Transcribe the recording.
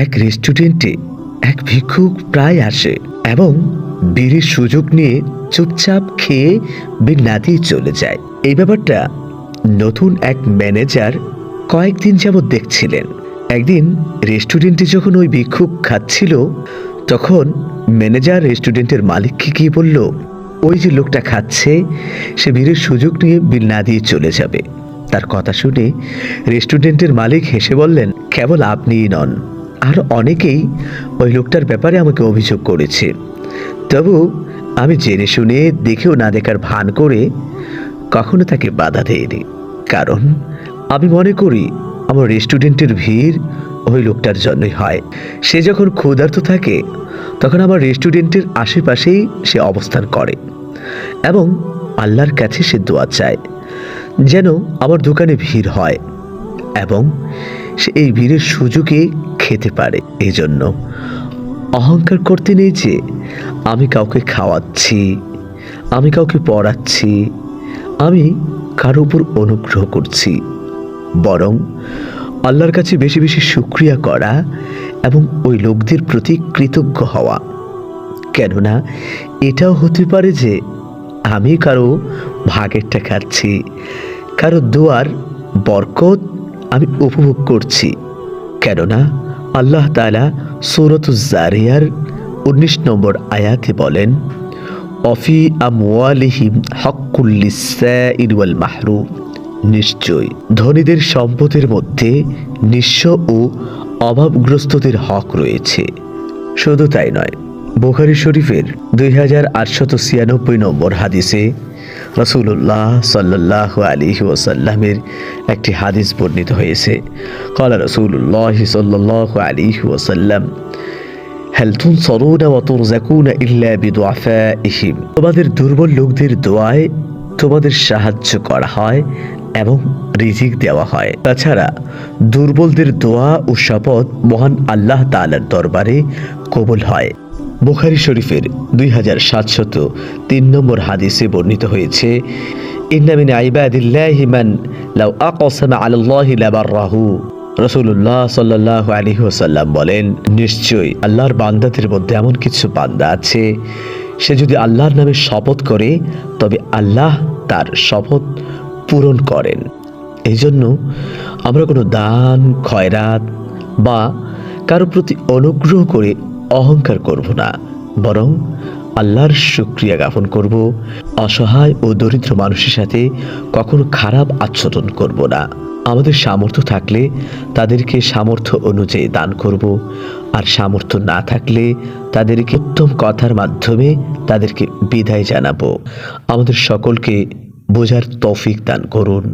এক রেস্টুরেন্টে এক ভিক্ষুক প্রায় আসে এবং বিড়ির সুযোগ নিয়ে চুপচাপ খেয়ে বিল না দিয়ে চলে যায়। এই ব্যাপারটা নতুন এক ম্যানেজার কয়েকদিন যাবৎ দেখছিলেন। একদিন রেস্টুরেন্টে যখন ওই ভিক্ষুক খাচ্ছিল, তখন ম্যানেজার রেস্টুরেন্টের মালিককে গিয়ে বলল, ওই যে লোকটা খাচ্ছে, সে ভিড়ের সুযোগ নিয়ে বিল না দিয়ে চলে যাবে। তার কথা শুনে রেস্টুরেন্টের মালিক হেসে বললেন, কেবল আপনিই নন। আর অনেকেই ওই লোকটার ব্যাপারে আমাকে অভিযোগ করেছে। তবু আমি জেনে শুনে, দেখেও না দেখার ভান করে কখনো তাকে বাধা দেয়নি কারণ আমি মনে করি, আমার রেস্টুরেন্টের ভিড় ওই লোকটার জন্যই হয়। সে যখন ক্ষুধার্ত থাকে, তখন আমার রেস্টুরেন্টের আশেপাশেই সে অবস্থান করে এবং আল্লাহর কাছে সে দোয়া চায়, যেন আমার দোকানে ভিড় হয় এবং সে এই ভিড়ের সুযোগে খেতে পারে। এই জন্য অহংকার করতে নেই যে, আমি কাউকে খাওয়াচ্ছি, আমি কাউকে পড়াচ্ছি, আমি কারও উপর অনুগ্রহ করছি। বরং আল্লাহর কাছে বেশি বেশি শুক্রিয়া করা এবং ওই লোকদের প্রতি কৃতজ্ঞ হওয়া। কেননা এটাও হতে পারে যে, আমি কারও ভাগেরটা খাচ্ছি, কারও দোয়ার বরকত আমি উপভোগ করছি। কেননা আল্লাহ তালা সুরত জারিয়ার উনিশ নম্বর আয়াতে বলেন, অফি আমওয়ালিহিম হকুল্লিসাইর ওয়াল মাহরুম নিশ্চয়, ধনীদের সম্পদের মধ্যে নিঃস্ব ও অভাবগ্রস্তদের হক রয়েছে। শুধু তাই নয় বুখারি শরীফের দুই হাজার আটশত ছিয়ানব্বই নম্বর হাদিসে রসুল্লাহ সাল্লাহ আলী ওসাল্লামের একটি হাদিস বর্ণিত হয়েছে। কলা রসুল্লাহ সাল্লাহ আলী ওসাল্লাম হেলতুন সরুনা ইহিম তোমাদের দুর্বল লোকদের দোয়ায় তোমাদের সাহায্য করা হয় এবং রিজিক দেওয়া হয়। তাছাড়া দুর্বলদের দোয়া ও শপথ মহান আল্লাহ তালার দরবারে কবুল হয়। বুখারি শরীফের দুই হাজার সাতশত তিন নম্বর হাদিসে বর্ণিত হয়েছে ইন্নামিন আইবাদিল্লাহি মান লাউ আকসামা আলাল্লাহি লাবাররাহু। রসুল্লাহ সাল্লাহ আলী ওসাল্লাম বলেন, নিশ্চয়ই আল্লাহর বান্দাদের মধ্যে এমন কিছু বান্দা আছে, সে যদি আল্লাহর নামে শপথ করে, তবে আল্লাহ তার শপথ পূরণ করেন। এই জন্য আমরা কোনো দান, খয়রাত বা কারও প্রতি অনুগ্রহ করে অহংকার করব না, বরং আল্লাহর শুক্রিয়া জ্ঞাপন করব। অসহায় ও দরিদ্র মানুষের সাথে কখনো খারাপ আচরণ করব না। আমাদের সামর্থ্য থাকলে তাদেরকে সামর্থ্য অনুযায়ী দান করব, আর সামর্থ্য না থাকলে তাদেরকে উত্তম কথার মাধ্যমে তাদেরকে বিদায় জানাব। আমাদের সকলকে বোঝার তৌফিক দান করুন।